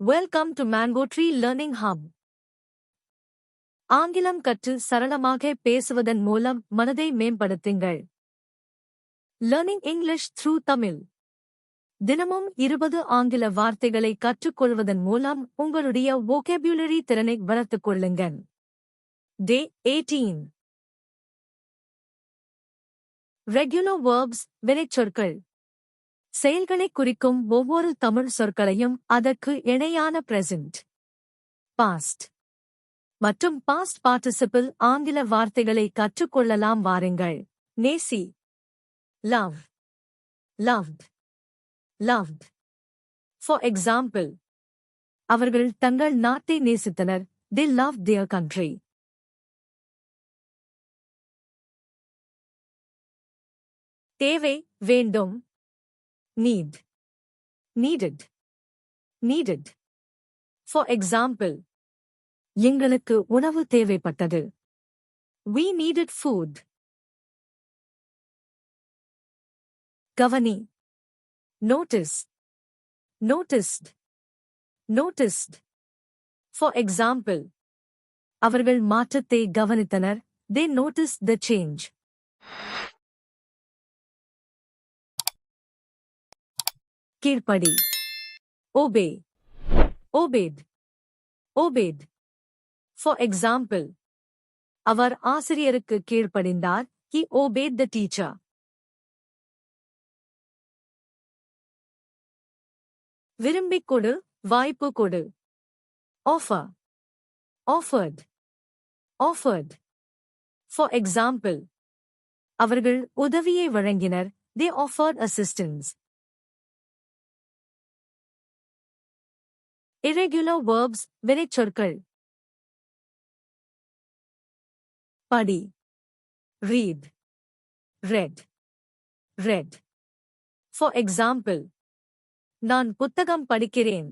Welcome to mango tree learning hub ஆங்கிலம் கற்று சரளமாக பேசுவதன் மூலம் மனதை மேம்படுத்துங்கள். லேர்னிங் இங்கிலீஷ் த்ரூ தமிழ் தினமும் இருபது ஆங்கில வார்த்தைகளை கற்றுக்கொள்வதன் மூலம் உங்களுடைய வோகேபுலரி திறனை வளர்த்துக் கொள்ளுங்கள். டே 18 ரெகுலர் வேர்ப்ஸ் வினைச்சொற்கள். செயல்களை குறிக்கும் ஒவ்வொரு தமிழ் சொற்களையும் அதற்கு இணையான பிரசன்ட் பாஸ்ட் மற்றும் பாஸ்ட் பார்ட்டிசிபிள் ஆங்கில வார்த்தைகளை கற்றுக்கொள்ளலாம் வாருங்கள். நேசி love loved loved for example அவர்கள் தங்கள் நாட்டை நேசித்தனர். தி லவ் தியர் கண்ட்ரி தேவை வேண்டும். need needed needed for example எங்களுக்கு உணவு தேவைப்பட்டது we needed food கவனி notice noticed noticed for example அவர்கள் மாற்றத்தை கவனித்தனர் they noticed the change கீழ்ப்படி obey obeyed obeyed for example அவர் ஆசிரியருக்கு கீழ்ப்படிந்தார் he obeyed the teacher விரும்பிக் கொடு வாய்ப்பு கொடு offer offered offered for example அவர்கள் உதவியை வழங்கினர் தே ஆஃபர்ட் அசிஸ்டன்ஸ் irregular verbs வினைச்சொற்கள் படி read read read for example நான் புத்தகம் படிக்கிறேன்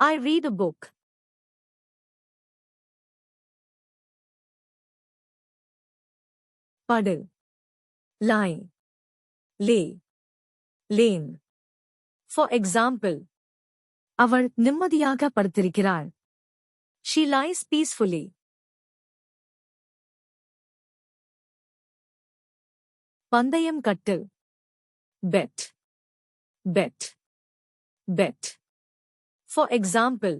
ஐ ரீட் a book படு lie lay lain for example அவள் நிம்மதியாக படுத்திருக்கிறாள். ஷீ லைஸ் பீஸ்ஃபுல்லி பந்தயம் கட்டு bet bet bet for example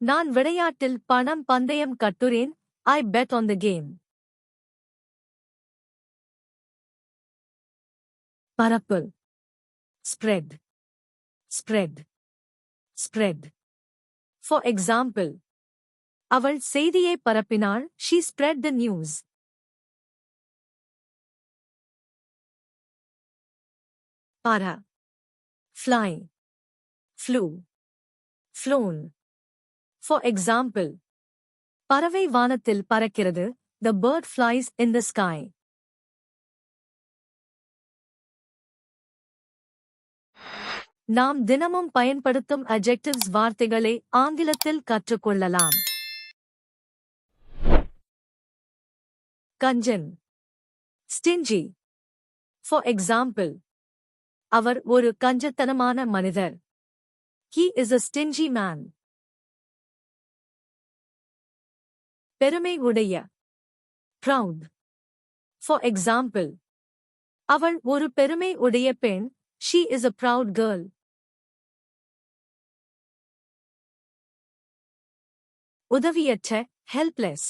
நான் விளையாட்டில் பணம் பந்தயம் கட்டுறேன். I bet on the game பரப்பு. Spread spread spread for example அவள் செய்தியை பரப்பினாள் she spread the news para fly, flew, flown. For example, பறவை வானத்தில் பறக்கிறது the bird flies in the sky. நாம் தினமும் பயன்படுத்தும் அஜெக்டிவ்ஸ் வார்த்தைகளை ஆங்கிலத்தில் கற்றுக்கொள்ளலாம். கஞ்சன். ஸ்டிஞ்சி ஃபார் எக்ஸாம்பிள் அவர் ஒரு கஞ்சத்தனமான மனிதர். He is a stingy man பெருமை உடைய. ப்ரவுட் ஃபார் எக்ஸாம்பிள் அவள் ஒரு பெருமை உடைய பெண். She is a proud girl உதவியற்ற helpless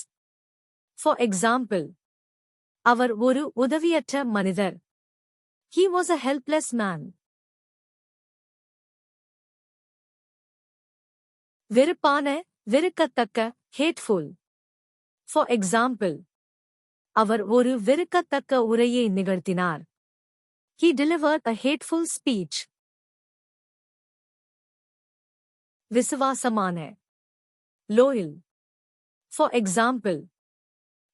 for example அவர் ஒரு உதவியற்ற மனிதர். He was a helpless man வெறுப்பான வெறுக்கத்தக்க ஹேட்ஃபுல் ஃபார் எக்ஸாம்பிள் அவர் ஒரு வெறுக்கத்தக்க உரையை நிகழ்த்தினார். He delivered a hateful speech விசுவாசமான loyal for example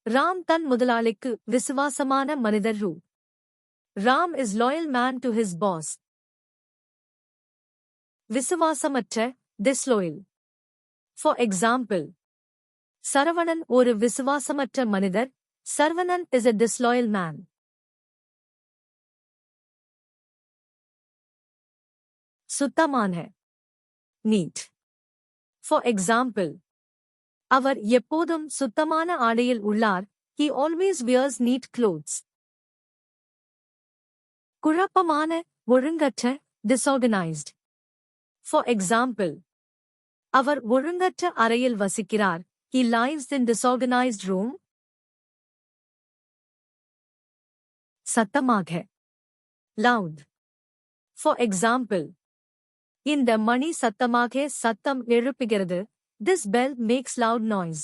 Ram தன் முதலாளிக்கு விசுவாசமான மனிதர் ரூ Ram is loyal man to his boss. விசுவாசமற்ற disloyal. For example, சரவணன் ஒரு விசுவாசமற்ற மனிதர் Saravanan is a disloyal man. சுத்தமான நீட் For example, அவர் எப்போதும் சுத்தமான ஆடையில் உள்ளார் he always wears neat clothes குழப்பமான ஒழுங்கற்ற டிஸ்ஆர்கனைஸ்ட் ஃபார் எக்ஸாம்பிள் அவர் ஒழுங்கற்ற அறையில் வசிக்கிறார் he lives in disorganised room சத்தமாக லவுட் ஃபார் எக்ஸாம்பிள் இந்த மணி சத்தமாக சத்தம் எழுப்புகிறது this bell makes loud noise.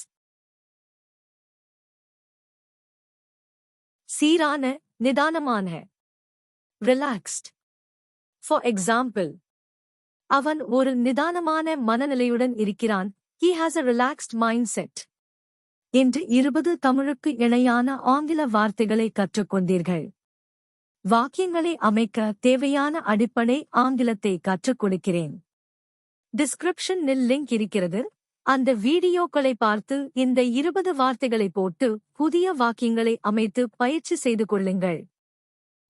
சீரான நிதானமான relaxed. For example, அவன் ஒரு நிதானமான மனநிலையுடன் இருக்கிறான் he has a relaxed mindset. இன்று இருபது தமிழுக்கு இணையான ஆங்கில வார்த்தைகளை கற்றுக்கொண்டீர்கள் வாக்கியங்களை அமைக்க தேவையான அடிப்படை ஆங்கிலத்தை கற்றுக் கொடுக்கிறேன் டிஸ்கிரிப்ஷனில் லிங்க் இருக்கிறது அந்த வீடியோக்களை பார்த்து இந்த இருபது வார்த்தைகளை போட்டு புதிய வாக்கியங்களை அமைத்து பயிற்சி செய்து கொள்ளுங்கள்.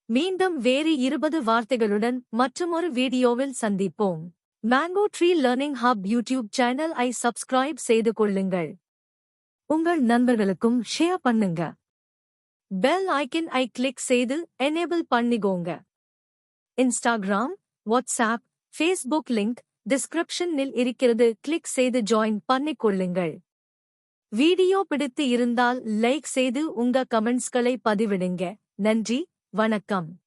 மீண்டும் வேறு இருபது வார்த்தைகளுடன் மற்றொரு வீடியோவில் சந்திப்போம். Mango tree learning hub YouTube channel ஐ சப்ஸ்கிரைப் செய்து கொள்ளுங்கள். உங்கள் நண்பர்களுக்கும் ஷேர் பண்ணுங்க. பெல் ஐக்கன் ஐ கிளிக் செய்து எனேபிள் பண்ணிக்கோங்க. இன்ஸ்டாகிராம் வாட்ஸ்ஆப் ஃபேஸ்புக் லிங்க் டிஸ்கிரிப்ஷனில் இருக்கிறது. கிளிக் செய்து ஜாயின் பண்ணிக்கொள்ளுங்கள் வீடியோ பிடித்து இருந்தால் லைக் செய்து உங்க கமெண்ட்ஸ்களை பதிவிடுங்க. நன்றி வணக்கம்.